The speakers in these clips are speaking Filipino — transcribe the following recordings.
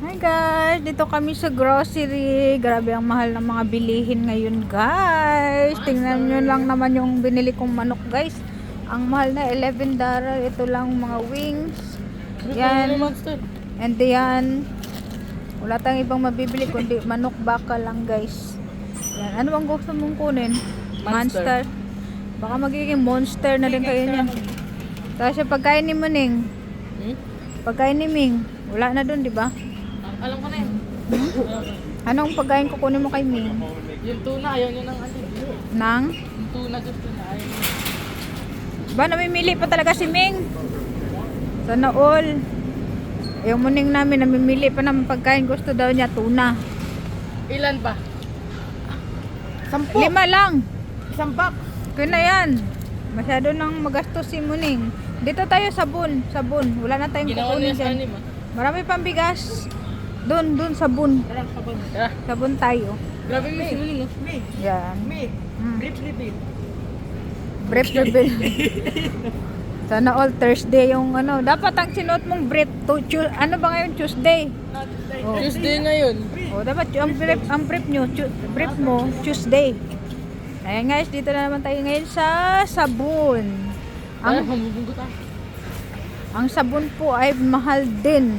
Hi guys, dito kami sa grocery. Grabe ang mahal ng mga bilihin ngayon guys. Tingnan nyo lang naman yung binili kong manok guys. Ang mahal na 11 dollar. Ito lang mga wings. Yan. And yan. Wala tayong ibang mabibili kundi manok baka lang guys. Yan. Ano bang gusto mong kunin? Monster. Baka magiging monster na din kayo niyan. Tapos yung pagkain ni Muning. Hmm? Pagkain ni Ming. Wala na dun, di ba? Alam ko na yun. Anong pagkain kukunin mo kay Ming? Yung tuna, ayaw niya ng ano. Nang? Yung tuna gusto na, ayaw niya. Ba, namimili pa talaga si Ming. Sana all. Yung muning namin, namimili pa ng pagkain. Gusto daw niya tuna. Ilan ba? Sampo. Lima lang. Isang box. Kaya na yan. Masyado nang magastos si Muning. Dito tayo sabon. Sabon. Wala na tayong kukunin dyan. ah. Marami pang bigas. Doon, doon sabon. Tara, sabon. Tara. Sabon tayo. Grabe mo si Muling oh. Yan. Me. Mm. Brief reveal. Brief reveal. Sana all Thursday yung ano. Dapat ang sinuot mong brief. To, tu- ano ba ngayon? Tuesday. Oh. Tuesday ngayon. Oh, dapat yung brief, ang brief nyo, tu- brief mo, Tuesday. Ayan guys, dito na naman tayo ngayon sa sabon. Ang Ang, ang sabon po ay mahal din.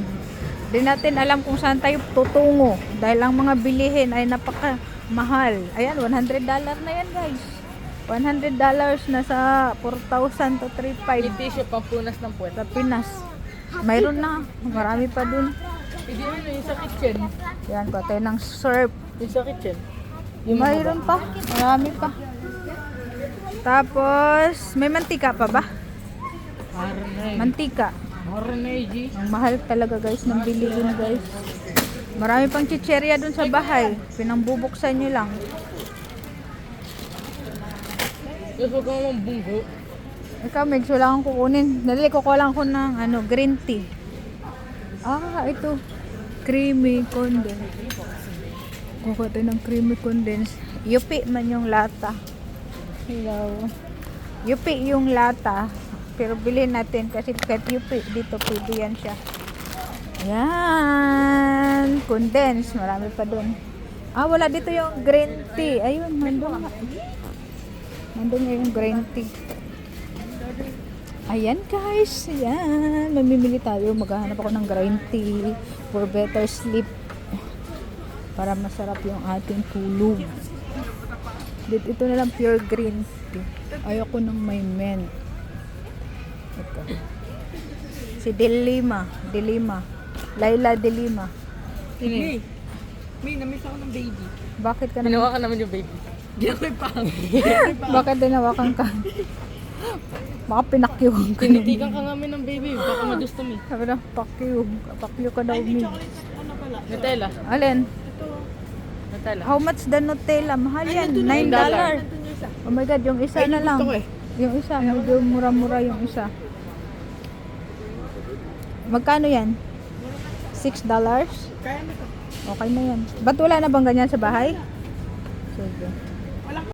Di natin alam kung saan tayo tutungo. Dahil ang mga bilihin ay napaka mahal. Ayan, 100 dollar na yan guys. 100 dollars na sa 4,000 to 3,500 Yung tissue pampunas ng puwet. sa Pinas. Mayroon na. Marami pa dun. Hindi ano yung sa kitchen. Yan, kuha tayo ng surf. Yung sa kitchen. Mayroon pa. Marami pa. Tapos, may mantika pa ba? Mantika. Ang mahal talaga guys ng bilihin guys. Marami pang chicherya dun sa bahay. Pinambubuksan nyo lang. Gusto ko mong bunggo. Ikaw, Megs, wala kang kukunin. Dali, kukuha lang ko ng ano, green tea. Ah, ito. Creamy condense. Kukuha tayo ng creamy condense. Yupi man yung lata. Hello. Yupi yung lata. Pero bilhin natin kasi kahit dito pwede yan siya. Yan. Condense. Marami pa dun. Ah, wala dito yung green tea. Ayun, nandun nga. Nandun nga yung green tea. Ayan guys, ayan. Mamimili tayo. Maghahanap ako ng green tea for better sleep. Para masarap yung ating tulog. Ito na lang pure green tea. Ayoko ng may mint. Ito. Si Delima. Delima. Laila Delima. May. May, namiss ako ng baby. Bakit ka na? Ginawa ka naman yung baby. Ginawa pa. Bakit dinawakan ka? Baka pinakyuhan ka. Tinitikan ka namin ng baby. Baka madusto mi. Sabi na, pakyu. Pakyu ka daw, mi. Nutella. Alin? Nutella. How much the Nutella? Mahal yan. 9 $9. dollar. Oh my God, yung isa na lang. eh. Yung isa, medyo mura-mura yung isa. Magkano yan? 6 dollars? Okay na yan. Ba't wala na bang ganyan sa bahay? Sige.